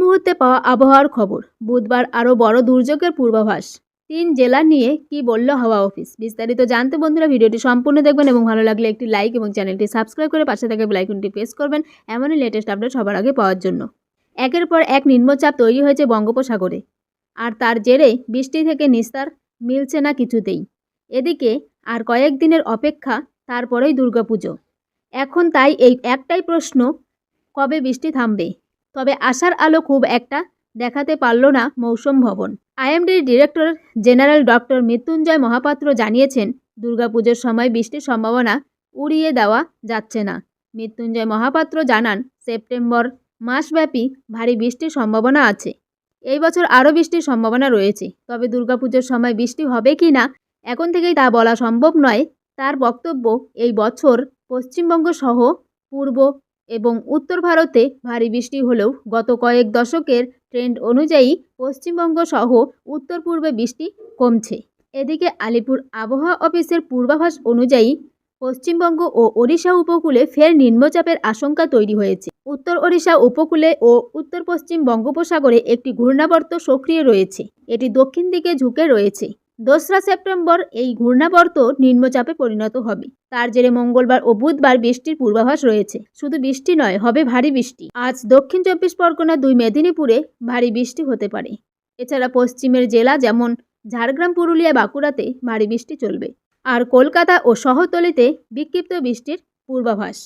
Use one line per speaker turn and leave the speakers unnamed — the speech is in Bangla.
মুহূর্তে পাওয়া আবহাওয়ার খবর। বুধবার আরও বড় দুর্যোগের পূর্বাভাস। তিন জেলা নিয়ে কি বলল হাওয়া অফিস? বিস্তারিত জানতে বন্ধুরা ভিডিওটি সম্পূর্ণ দেখবেন এবং ভালো লাগলে একটি লাইক এবং চ্যানেলটি সাবস্ক্রাইব করে পাশে থাকা বেলাইকনটি প্রেস করবেন এমনই লেটেস্ট আপডেট সবার আগে পাওয়ার জন্য। একের পর এক নিম্নচাপ তৈরি হয়েছে বঙ্গোপসাগরে। আর তার জেরে বৃষ্টি থেকে নিস্তার মিলছে না কিছুতেই। এদিকে আর কয়েক দিনের অপেক্ষা, তারপরেই দুর্গাপুজো। এখন তাই এই একটাই প্রশ্ন, কবে বৃষ্টি থামবে? তবে আশার আলো খুব একটা দেখাতে পারল না Mausam Bhavan. আইএমডির director general doctor Mrityunjay Mohapatra জানিয়েছেন, দুর্গাপুজোর সময় বৃষ্টির সম্ভাবনা উড়িয়ে দেওয়া যাচ্ছে না। মৃত্যুঞ্জয় মহাপাত্র জানান, সেপ্টেম্বর মাসব্যাপী ভারী বৃষ্টির সম্ভাবনা আছে। এই বছর আরও বৃষ্টির সম্ভাবনা রয়েছে। তবে দুর্গাপুজোর সময় বৃষ্টি হবে কি না, এখন থেকেই তা বলা সম্ভব নয়। তার বক্তব্য এই বছর পশ্চিমবঙ্গ সহ পূর্ব এবং উত্তর ভারতে ভারী বৃষ্টি হলেও গত কয়েক দশকের ট্রেন্ড অনুযায়ী পশ্চিমবঙ্গ সহ উত্তর পূর্বে বৃষ্টি কমছে। এদিকে আলিপুর আবহাওয়া অফিসের পূর্বাভাস অনুযায়ী পশ্চিমবঙ্গ ও ওড়িশা উপকূলে ফের নিম্নচাপের আশঙ্কা তৈরি হয়েছে। উত্তর ওড়িশা উপকূলে ও উত্তর পশ্চিম বঙ্গোপসাগরে একটি ঘূর্ণাবর্ত সক্রিয় রয়েছে। এটি দক্ষিণ দিকে ঝুঁকে রয়েছে। দোসরা সেপ্টেম্বর এই ঘূর্ণাবর্ত নিম্নচাপে পরিণত হবে। তার জেরে মঙ্গলবার ও বুধবার বৃষ্টির পূর্বাভাস রয়েছে। শুধু বৃষ্টি নয়, হবে ভারী বৃষ্টি। আজ দক্ষিণ চব্বিশ পরগনা দুই মেদিনীপুরে ভারী বৃষ্টি হতে পারে। এছাড়া পশ্চিমের জেলা যেমন ঝাড়গ্রাম, পুরুলিয়া, বাঁকুড়াতে ভারী বৃষ্টি চলবে। আর কলকাতা ও শহরতলিতে বিক্ষিপ্ত বৃষ্টির পূর্বাভাস।